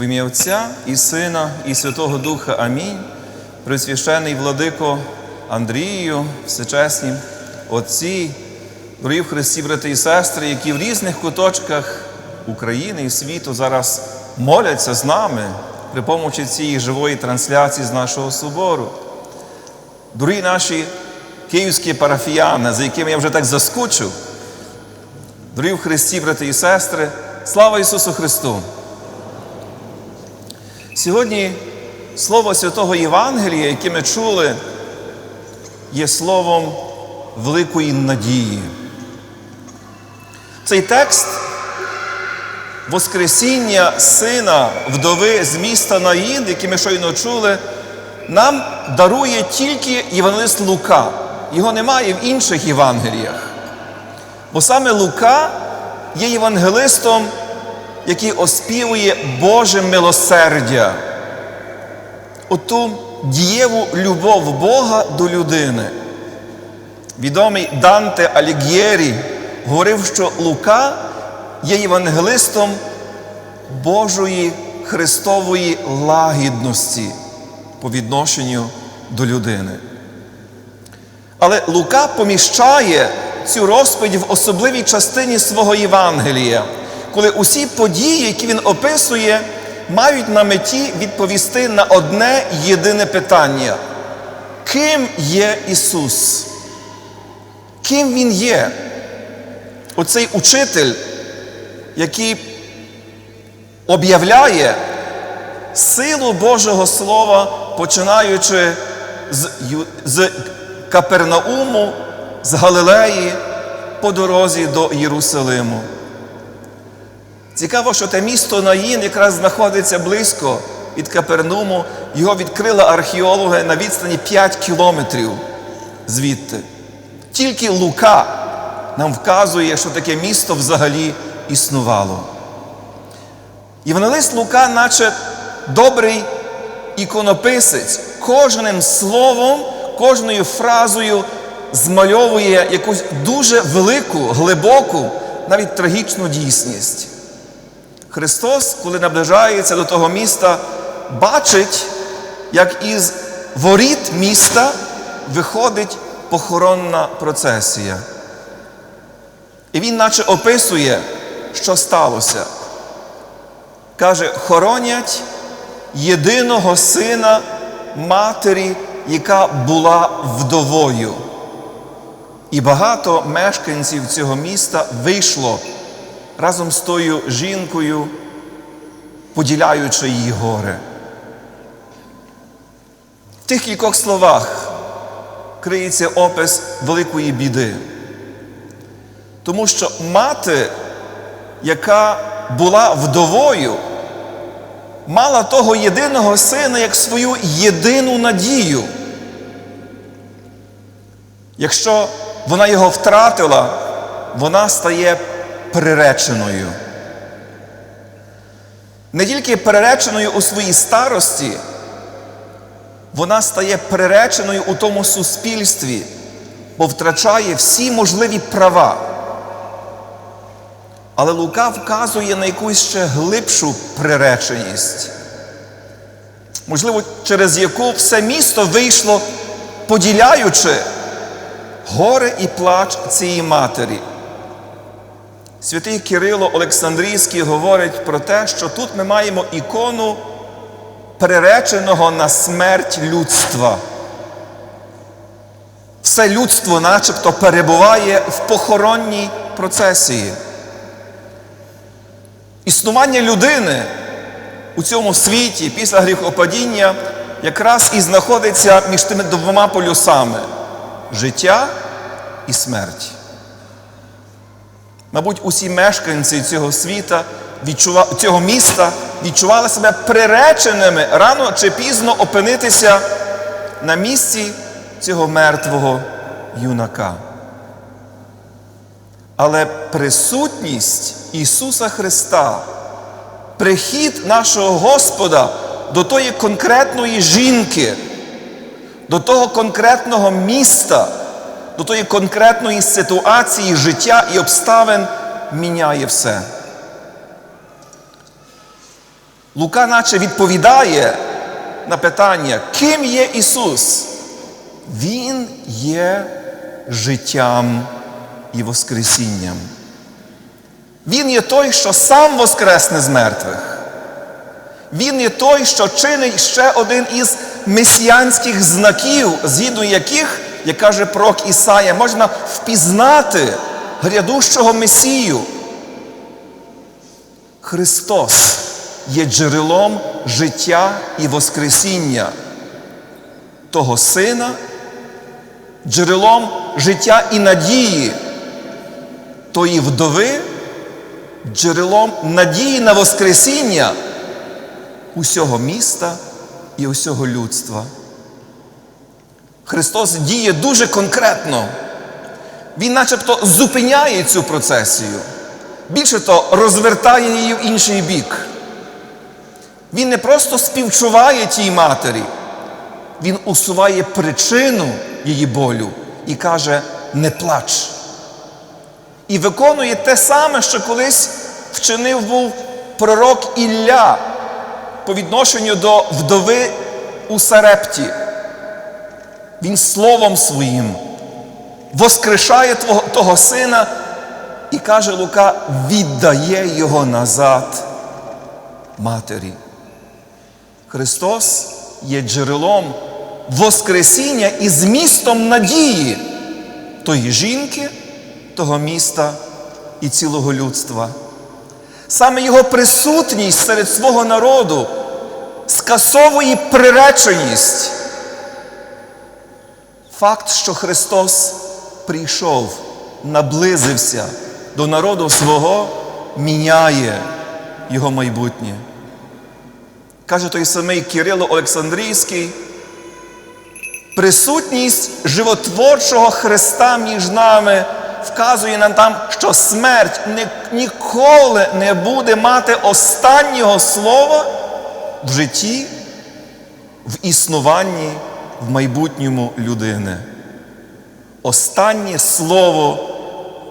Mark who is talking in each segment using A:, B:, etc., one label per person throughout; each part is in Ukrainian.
A: В ім'я Отця і Сина, і Святого Духа Амінь. Пресвящений владико Андрію, всечесні отці, дорогі в Христі, брати і сестри, які в різних куточках України і світу зараз моляться з нами при помочі цієї живої трансляції з нашого собору. Дорогі наші київські парафіяни, за якими я вже так заскучив, дорогі в Христі, брати і сестри, слава Ісусу Христу! Сьогодні Слово Святого Євангелія, яке ми чули, є словом великої надії. Цей текст Воскресіння сина вдови з міста Наїн, який ми щойно чули, нам дарує тільки Євангелист Лука. Його немає в інших Євангеліях. Бо саме Лука є євангелистом, який оспівує Боже милосердя, оту дієву любов Бога до людини. Відомий Данте Алігєрі говорив, що Лука є євангелистом Божої Христової лагідності по відношенню до людини. Але Лука поміщає цю розповідь в особливій частині свого Євангелія, коли усі події, які він описує, мають на меті відповісти на одне єдине питання: ким є Ісус? Ким Він є? Оцей учитель, який об'являє силу Божого Слова, починаючи з, з Капернауму, з Галилеї по дорозі до Єрусалиму. Цікаво, що те місто Наїн якраз знаходиться близько від Капернуму. Його відкрили археологи на відстані 5 кілометрів звідти. Тільки Лука нам вказує, що таке місто взагалі існувало. Євангелист Лука, наче добрий іконописець, кожним словом, кожною фразою змальовує якусь дуже велику, глибоку, навіть трагічну дійсність. Христос, коли наближається до того міста, бачить, як із воріт міста виходить похоронна процесія. І він наче описує, що сталося. Каже, хоронять єдиного сина матері, яка була вдовою. І багато мешканців цього міста вийшло разом з тою жінкою, поділяючи її горе. В тих кількох словах криється опис великої біди. Тому що мати, яка була вдовою, мала того єдиного сина як свою єдину надію. Якщо вона його втратила, вона стає приреченою. Не тільки приреченою у своїй старості, вона стає приреченою у тому суспільстві, бо втрачає всі можливі права. Але Лука вказує на якусь ще глибшу приреченість, можливо, через яку все місто вийшло, поділяючи горе і плач цієї матері. Святий Кирило Олександрійський говорить про те, що тут ми маємо ікону приреченого на смерть людства. Все людство начебто перебуває в похоронній процесії. Існування людини у цьому світі після гріхопадіння якраз і знаходиться між тими двома полюсами життя і смерть. Мабуть, усі мешканці цього світа, цього міста відчували себе приреченими рано чи пізно опинитися на місці цього мертвого юнака. Але присутність Ісуса Христа, прихід нашого Господа до тої конкретної жінки, до того конкретного міста, до тої конкретної ситуації життя і обставин міняє все. Лука наче відповідає на питання, ким є Ісус? Він є життям і Воскресінням. Він є той, що сам воскресне з мертвих. Він є той, що чинить ще один із месіянських знаків, згідно яких, як каже пророк Ісая, можна впізнати грядущого Месію. Христос є джерелом життя і Воскресіння того Сина, джерелом життя і надії тої вдови, джерелом надії на Воскресіння усього міста і усього людства. Христос діє дуже конкретно. Він начебто зупиняє цю процесію. Більше то розвертає її в інший бік. Він не просто співчуває тій матері, він усуває причину її болю і каже: не плач. І виконує те саме, що колись вчинив був пророк Ілля по відношенню до вдови у Сарепті. Він словом своїм воскрешає того, того сина і каже Лука, віддає його назад матері. Христос є джерелом Воскресіння і змістом надії тої жінки, того міста і цілого людства. Саме Його присутність серед свого народу скасовує приреченість. Факт, що Христос прийшов, наблизився до народу свого, міняє його майбутнє. Каже той самий Кирило Олександрійський, присутність животворчого Христа між нами вказує нам там, що смерть ні- ніколи не буде мати останнього слова в житті, в існуванні, в майбутньому людини. Останнє слово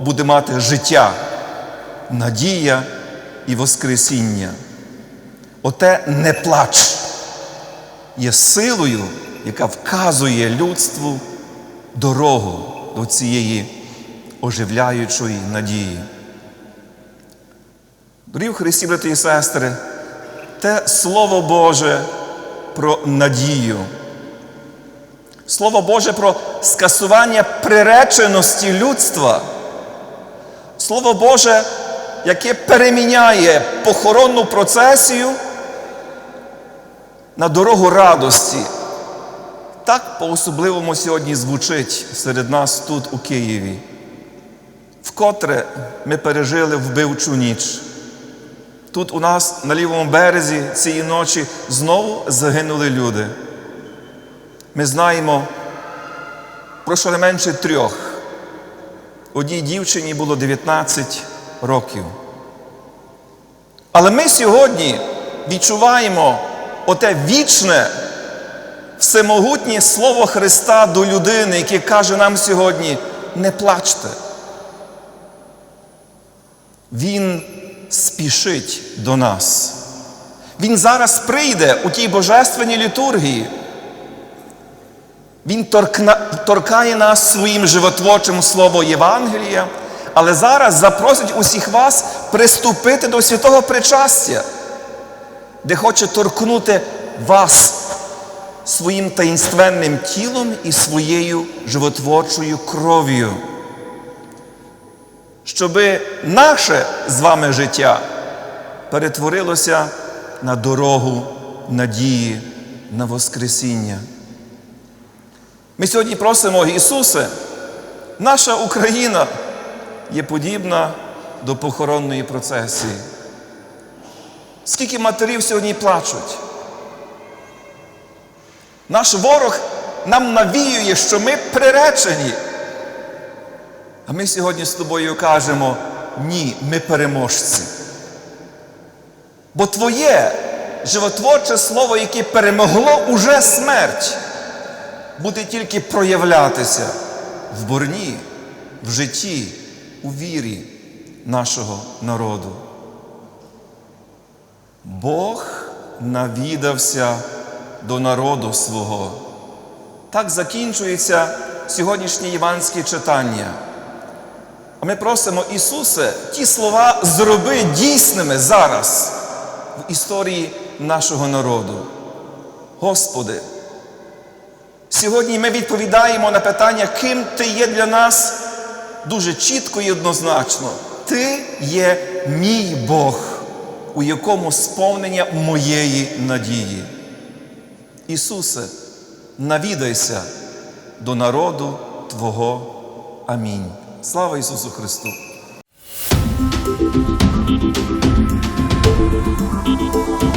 A: буде мати життя, надія і Воскресіння. Оте не плач є силою, яка вказує людству дорогу до цієї оживляючої надії. Дорогі Христі, брати і сестри, те Слово Боже про надію. Слово Боже про скасування приреченості людства. Слово Боже, яке переміняє похоронну процесію на дорогу радості. Так по-особливому сьогодні звучить серед нас тут, у Києві. Вкотре ми пережили вбивчу ніч. Тут у нас на лівому березі цієї ночі знову загинули люди. Ми знаємо про щонайменше трьох. Одній дівчині було 19 років. Але ми сьогодні відчуваємо оте вічне, всемогутнє Слово Христа до людини, яке каже нам сьогодні: не плачте. Він спішить до нас. Він зараз прийде у тій божественній літургії. Він торкає нас своїм животворчим словом Євангелія, але зараз запросить усіх вас приступити до святого причастя, де хоче торкнути вас своїм таїнственним тілом і своєю животворчою кров'ю. Щоби наше з вами життя перетворилося на дорогу надії, на Воскресіння. Ми сьогодні просимо Ісусе, наша Україна є подібна до похоронної процесії. Скільки матерів сьогодні плачуть? Наш ворог нам навіює, що ми приречені. А ми сьогодні з тобою кажемо, ні, ми переможці. Бо Твоє животворче слово, яке перемогло уже смерть, буде тільки проявлятися в борні, в житті, у вірі нашого народу. Бог навідався до народу свого. Так закінчується сьогоднішнє євангельське читання. А ми просимо Ісусе, ті слова зроби дійсними зараз в історії нашого народу. Господи, Сьогодні ми відповідаємо на питання, ким ти є для нас дуже чітко і однозначно. Ти є мій Бог, у якому сповнення моєї надії. Ісусе, навідайся до народу Твого. Амінь. Слава Ісусу Христу! Thank you.